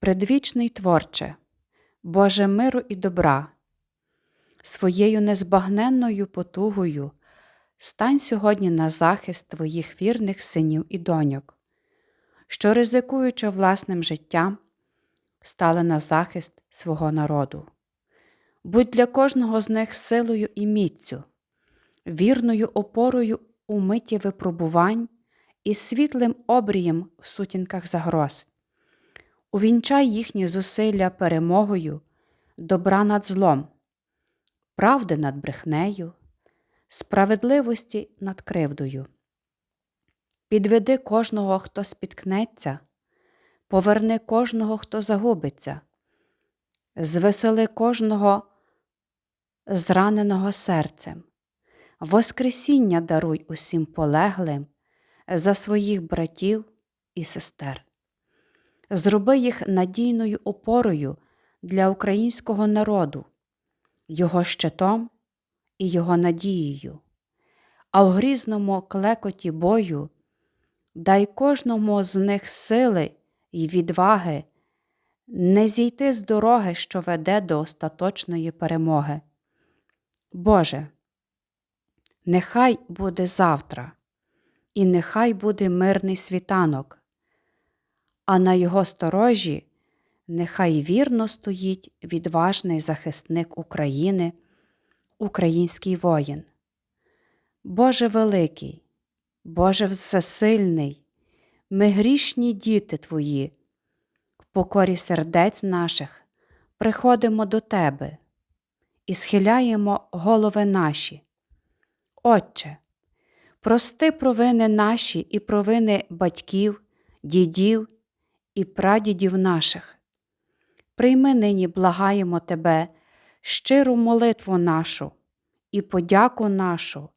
Предвічний творче, Боже миру і добра, своєю незбагненною потугою стань сьогодні на захист твоїх вірних синів і доньок, що, ризикуючи власним життям, стали на захист свого народу. Будь для кожного з них силою і міцю, вірною опорою у миті випробувань і світлим обрієм в сутінках загроз. Увінчай їхні зусилля перемогою, добра над злом, правди над брехнею, справедливості над кривдою. Підведи кожного, хто спіткнеться, поверни кожного, хто загубиться, звесели кожного зраненого серцем, Воскресіння даруй усім полеглим за своїх братів і сестер. Зроби їх надійною опорою для українського народу, його щитом і його надією, а в грізному клекоті бою дай кожному з них сили й відваги не зійти з дороги, що веде до остаточної перемоги. Боже, нехай буде завтра, і нехай буде мирний світанок, а на його сторожі нехай вірно стоїть відважний захисник України, український воїн. Боже великий, Боже всесильний, ми грішні діти Твої, в покорі сердець наших приходимо до Тебе і схиляємо голови наші. Отче, прости провини наші і провини батьків, дідів і прадідів наших. Прийми нині, благаємо Тебе, щиру молитву нашу і подяку нашу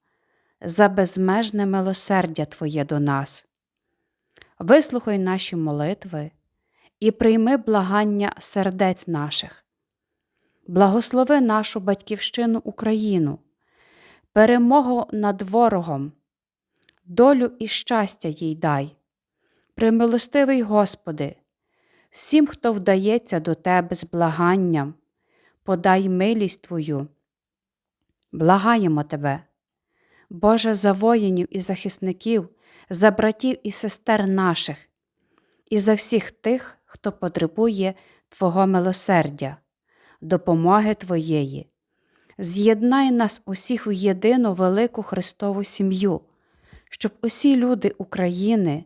за безмежне милосердя Твоє до нас. Вислухай наші молитви і прийми благання сердець наших. Благослови нашу Батьківщину Україну, перемогу над ворогом, долю і щастя їй дай. Примилостивий Господи, всім, хто вдається до Тебе з благанням, подай милість Твою. Благаємо Тебе, Боже, за воїнів і захисників, за братів і сестер наших, і за всіх тих, хто потребує Твого милосердя, допомоги Твоєї. З'єднай нас усіх в єдину велику Христову сім'ю, щоб усі люди України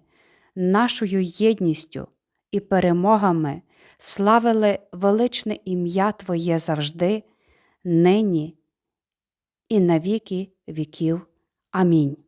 нашою єдністю і перемогами славили величне ім'я Твоє завжди, нині і на віки віків. Амінь.